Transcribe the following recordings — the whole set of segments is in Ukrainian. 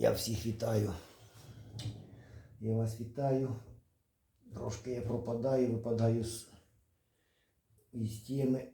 Я всіх вітаю. Я вас вітаю. Трошки я пропадаю, випадаю з, із теми.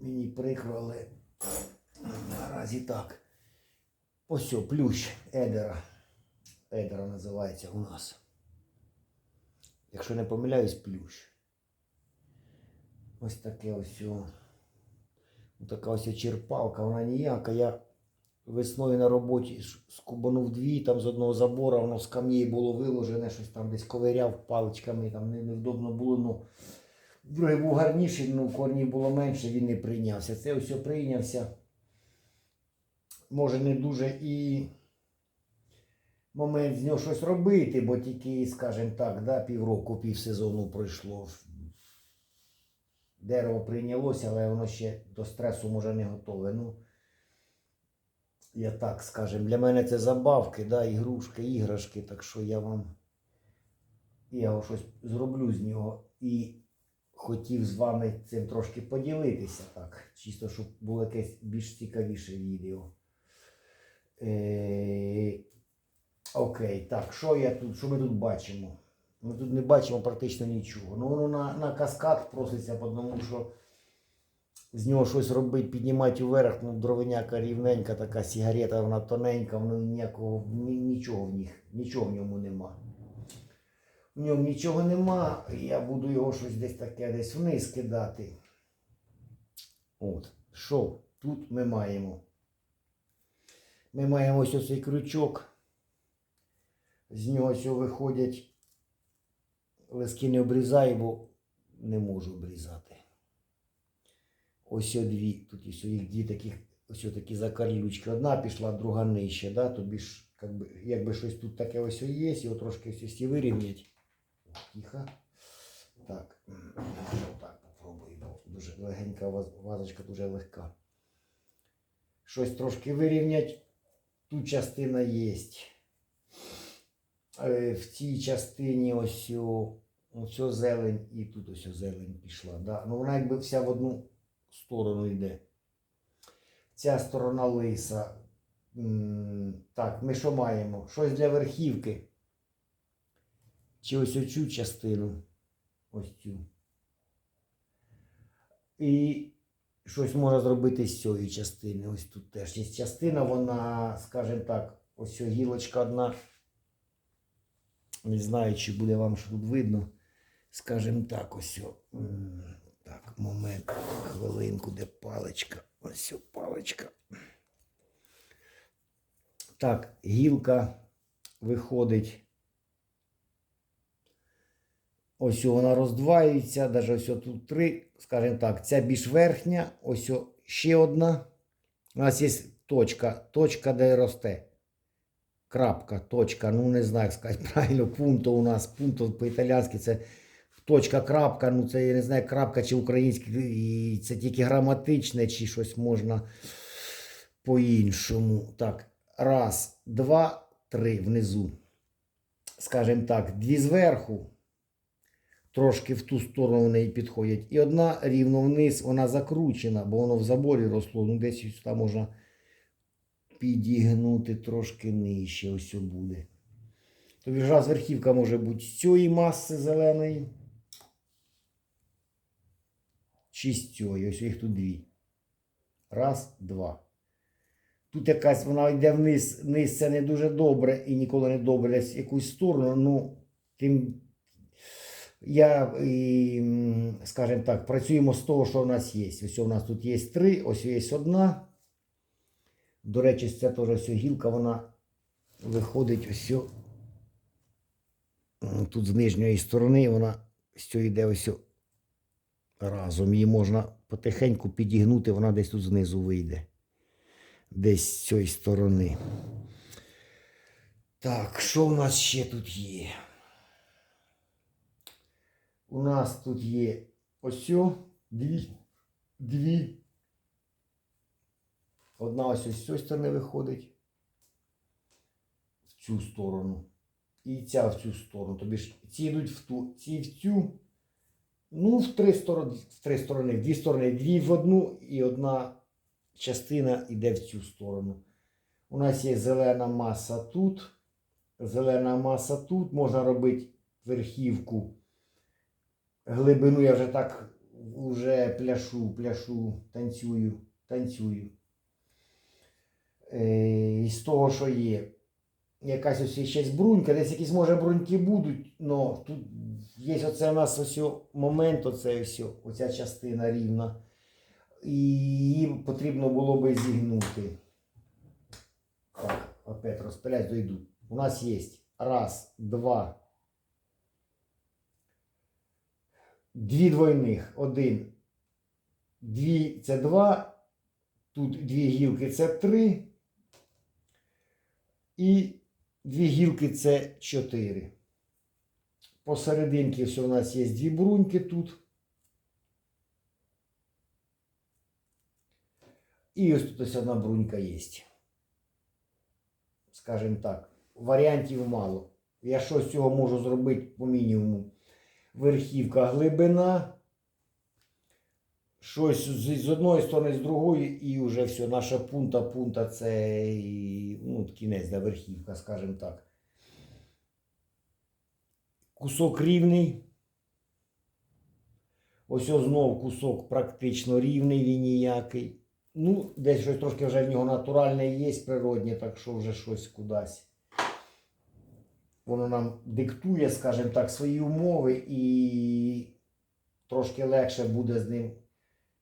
Мені прикро, але наразі так. Ось о, плющ Едера. Едера називається у нас. Якщо не помиляюсь, плющ. Ось таке ось. о. Така ось черпалка, вона ніяка. Я весною на роботі скубанув дві, там з одного забора, воно з камней було виложене, щось там десь ковиряв паличками, там невдобно було. Ну, другий був гарніший, ну корнів було менше, він не прийнявся. Це все прийнявся. Може не дуже і момент з нього щось робити, бо тільки, скажімо так, да, півроку, півсезону пройшло. Дерево прийнялося, але воно ще до стресу може не готове. Ну, я так скажем, для мене це забавки, да, ігрушки, іграшки, так що я вам я щось зроблю з нього і хотів з вами цим трошки поділитися, так, чисто, щоб було якесь більш цікавіше відео. Е, окей, так, що я тут, що ми тут бачимо? Ми тут не бачимо практично нічого. Ну, воно на, на каскад проситься, тому що з нього щось робити, піднімати вверх, ну, дровиняка рівненька, така сигарета, вона тоненька, ну ніякого, ні, нічого в них, нічого в ньому нема. В ньому нічого нема, я буду його щось десь таке десь вниз кидати. От, що тут ми маємо? Ми маємо ось цей крючок. З нього все виходять. Лиски не обрізаю, бо не можу обрізати. Ось дві. Тут ось їх дві таких, ось такі закарлючки. Одна пішла, друга нижче. Да? Тобі ж, как би, якби щось тут таке ось є, його трошки ось вирівнять. Тихо. Так. Так, попробуємо. Дуже легенька вазочка, дуже легка. Щось трошки вирівнять. Тут частина є. Е, В цій частині ось ось зелень і тут ось зелень пішла. Да? Ну вона якби вся в одну сторону йде. Ця сторона лиса. Так, ми що маємо? Щось для верхівки. Чи ось оцю частину. Ось цю. І щось можна зробити з цієї частини. Ось тут теж є частина, вона, скажімо так, ось ця гілочка одна. Не знаю, чи буде вам що тут видно. Скажімо так, ось. Так, момент, хвилинку, де паличка. Ось паличка. Так, гілка виходить. Ось вона роздваюється, навіть ось тут три, скажімо так, ця більш верхня, ось ще одна. У нас є точка, точка, де росте. Крапка, точка, ну не знаю, як сказати правильно, пункто у нас, пункто по-італійськи це точка, крапка, ну це я не знаю, крапка чи українське, і це тільки граматичне, чи щось можна по-іншому. Так, раз, два, три внизу. Скажімо так, дві зверху трошки в ту сторону в неї підходять. І одна рівно вниз, вона закручена, бо воно в заборі росло. Ну, десь сюди можна підігнути трошки нижче. Ось буде. Тобі ж раз верхівка може бути з цієї маси зеленої. Чи з цієї. Ось їх тут дві. Раз, два. Тут якась вона йде вниз, вниз це не дуже добре і ніколи не добре в якусь сторону. Ну, тим я, і, скажімо так, працюємо з того, що в нас є. Ось у нас тут є три, ось є одна. До речі, це теж ось гілка, вона виходить ось. Тут з нижньої сторони вона з йде ось разом. Її можна потихеньку підігнути, вона десь тут знизу вийде. Десь з цієї сторони. Так, що в нас ще тут є? У нас тут є ось дві, дві. Одна ось ось з цієї сторони виходить в цю сторону. І ця в цю сторону. Тобі ж ці йдуть в ту, ці в цю. Ну, в три сторони, в три сторони, в дві сторони, дві в одну і одна частина йде в цю сторону. У нас є зелена маса тут. Зелена маса тут. Можна робити верхівку. Глибину я вже так вже пляшу, пляшу, танцюю, танцюю. Е, із того, що є. Якась ось ще брунька, десь якісь може бруньки будуть, але тут є оце у нас ось момент, оце ось, оця частина рівна. І її потрібно було би зігнути. Так, опять розпилять, дойду. У нас є раз, два, дві двойних. Один. Дві це два. Тут дві гілки це три. І дві гілки це чотири. Посерединки все у нас є дві бруньки тут. І ось тут ось одна брунька є. Скажімо так, варіантів мало. Я що з цього можу зробити по мінімуму. Верхівка глибина. Щось з, одної сторони, з другої, і вже все. Наша пунта, пунта це ну, кінець, да, верхівка, скажімо так. Кусок рівний. Ось ось знов кусок практично рівний, він ніякий. Ну, десь щось трошки вже в нього натуральне є, природнє, так що вже щось кудись. Воно нам диктує, скажімо так, свої умови і трошки легше буде з ним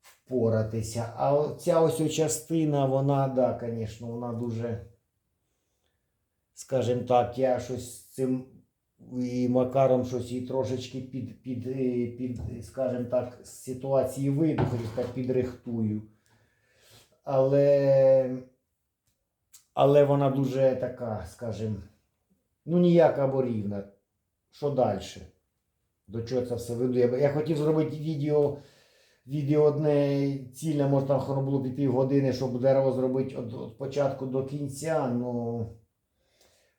впоратися. А ця ось о частина, вона, да, звісно, вона дуже, скажімо так, я щось з цим і Макаром щось і трошечки під, під, під скажімо так, з ситуації вийду, сказати, підрихтую. Але, але вона дуже така, скажімо, ну ніяка або рівна. Що далі? До чого це все веду? Я, я хотів зробити відео, відео одне цільне, може там воно було під півгодини, щоб дерево зробити від початку до кінця. Ну,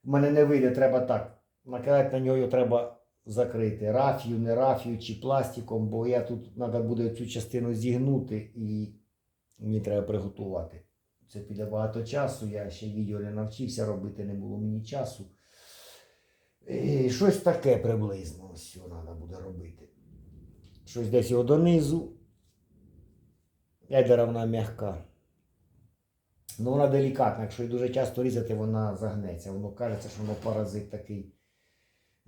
в мене не вийде, треба так. Накидати на нього треба закрити. Рафію, не рафію чи пластиком, бо я тут треба буде цю частину зігнути і мені треба приготувати. Це піде багато часу. Я ще відео не навчився робити, не було мені часу. І щось таке приблизно ось треба буде робити. Щось десь його донизу. Ядера вона м'яка. Ну вона делікатна. Якщо її дуже часто різати, вона загнеться. Воно кажеться, що воно паразит такий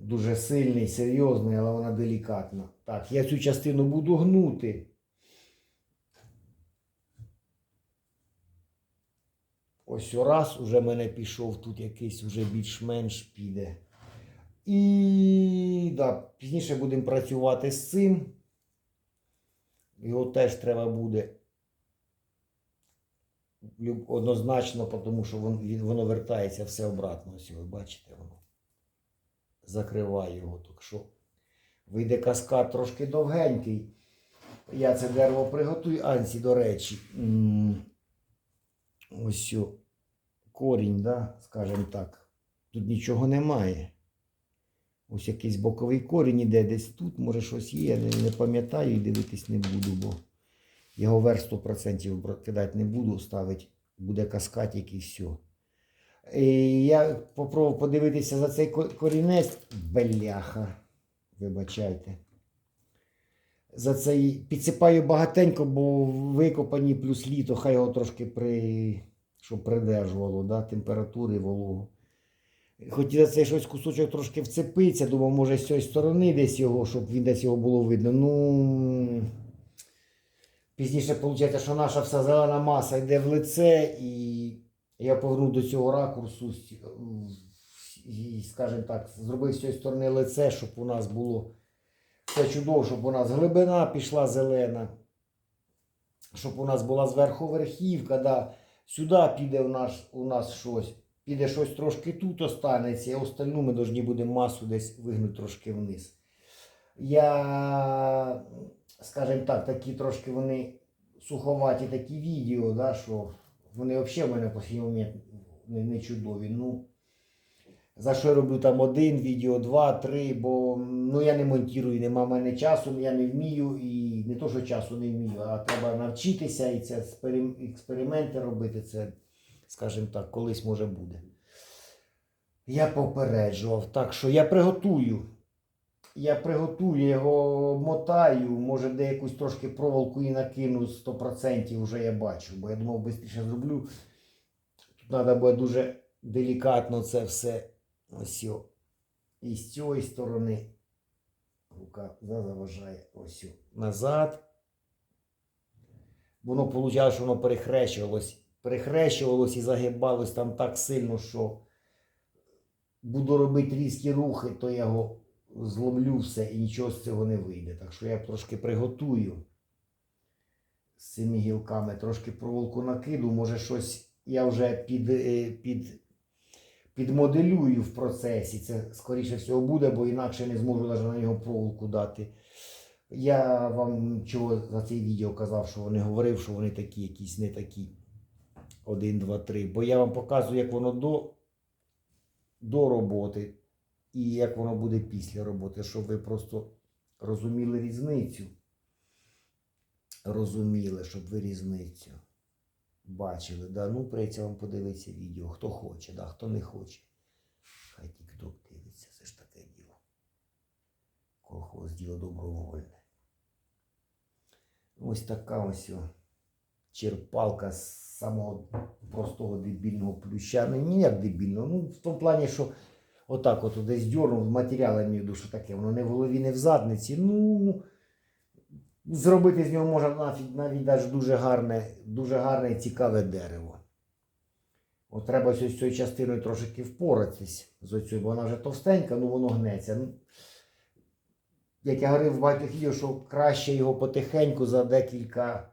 дуже сильний, серйозний, але вона делікатна. Так, я цю частину буду гнути. Ось раз уже мене пішов, тут якийсь уже більш-менш піде. І да, пізніше будемо працювати з цим. Його теж треба буде однозначно, тому що воно вертається все обратно. Ось ви бачите, воно закриває його. Так що вийде каскад трошки довгенький. Я це дерево приготую. Анці, до речі, ось корінь, да, скажімо так. Тут нічого немає. Ось якийсь боковий корінь іде десь тут, може щось є, я не, пам'ятаю і дивитись не буду, бо його верх 100% кидати не буду, ставити, буде каскатик і все. Я попробував подивитися за цей корінець. Бляха. Вибачайте. За цей підсипаю багатенько, бо викопані плюс літо, хай його трошки при... щоб придержувало да, температури вологу. Хотів за цей щось кусочок трошки вцепитися, думав, може з цієї сторони десь його, щоб він десь його було видно. Ну пізніше виходить, що наша вся зелена маса йде в лице, і я повернув до цього ракурсу і, скажімо так, зробив з цієї сторони лице, щоб у нас було все чудово, щоб у нас глибина пішла зелена, щоб у нас була зверху верхівка. Да. Сюди піде у нас, у нас щось. Піде щось трошки тут останеться, а остальну ми повинні будемо масу десь вигнути трошки вниз. Я, скажімо так, такі трошки вони суховаті такі відео, да, що вони взагалі в мене сьогодні момент не, не чудові. Ну, за що я роблю там один відео, два, три, бо ну, я не монтую, нема в мене часу, я не вмію і не то, що часу не вмію, а треба навчитися і це експерименти робити. Це скажімо так, колись може буде. Я попереджував, так що я приготую. Я приготую, його мотаю, може де якусь трошки проволоку і накину 100% вже я бачу, бо я думав, швидше зроблю. Тут треба буде дуже делікатно це все. Ось. І з цієї сторони рука заважає ось назад. Воно виходило, що воно перехрещувалось, перехрещувалось і загибалось там так сильно, що буду робити різкі рухи, то я його зломлю все і нічого з цього не вийде. Так що я трошки приготую з цими гілками, трошки проволоку накиду, може щось я вже під, е, під, підмоделюю в процесі. Це скоріше всього буде, бо інакше не зможу навіть на нього проволоку дати. Я вам чого за це відео казав, що вони говорив, що вони такі, якісь не такі. Один, два, три. Бо я вам показую, як воно до, до роботи і як воно буде після роботи, щоб ви просто розуміли різницю. Розуміли, щоб ви різницю бачили. Да? Ну, прийдеться вам подивитися відео. Хто хоче, да? хто не хоче. Хай тік-ток дивиться, це ж таке діло. Колхоз діло добровольне. Ось така ось черпалка з самого простого дебільного плюща. Ну, ніяк дебільного. Ну, в тому плані, що отак от десь дьорнув матеріал, я маю виду, таке, воно не в голові, не в задниці. Ну, зробити з нього можна навіть, навіть навіть дуже гарне, дуже гарне і цікаве дерево. От треба з цією частиною трошки впоратись з оцю, бо вона вже товстенька, ну воно гнеться. Ну, як я говорив в багатьох відео, що краще його потихеньку за декілька,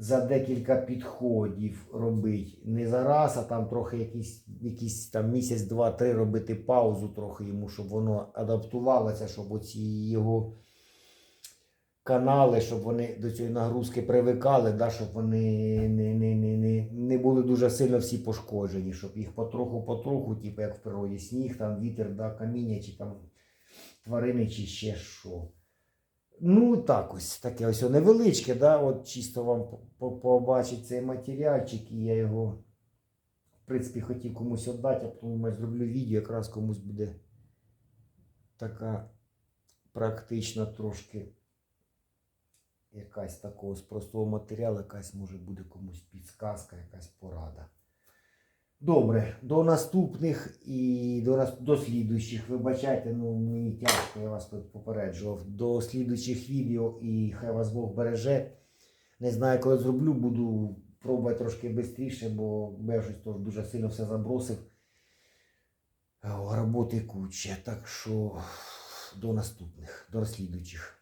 за декілька підходів робити. Не зараз, а там трохи якийсь, якийсь там місяць, два, три робити паузу трохи йому, щоб воно адаптувалося, щоб оці його канали, щоб вони до цієї нагрузки привикали, да, щоб вони не, не, не, не, не були дуже сильно всі пошкоджені, щоб їх потроху-потроху, типу як в природі, сніг, там вітер, да, каміння, чи там тварини, чи ще що. Ну, так ось таке ось невеличке, да, от чисто вам по- по- побачить цей матеріальчик, і я його, в принципі, хотів комусь віддати, а потім я зроблю відео, якраз комусь буде така практична трошки якась такого з простого матеріалу, якась може буде комусь підсказка, якась порада. Добре, до наступних і до, до слідуючих. Вибачайте, ну мені тяжко, я вас тут попереджував. До слідуючих відео і хай вас Бог береже. Не знаю, коли зроблю, буду пробувати трошки швидше, бо я щось теж дуже сильно все забросив. Роботи куча. Так що до наступних, до слідуючих.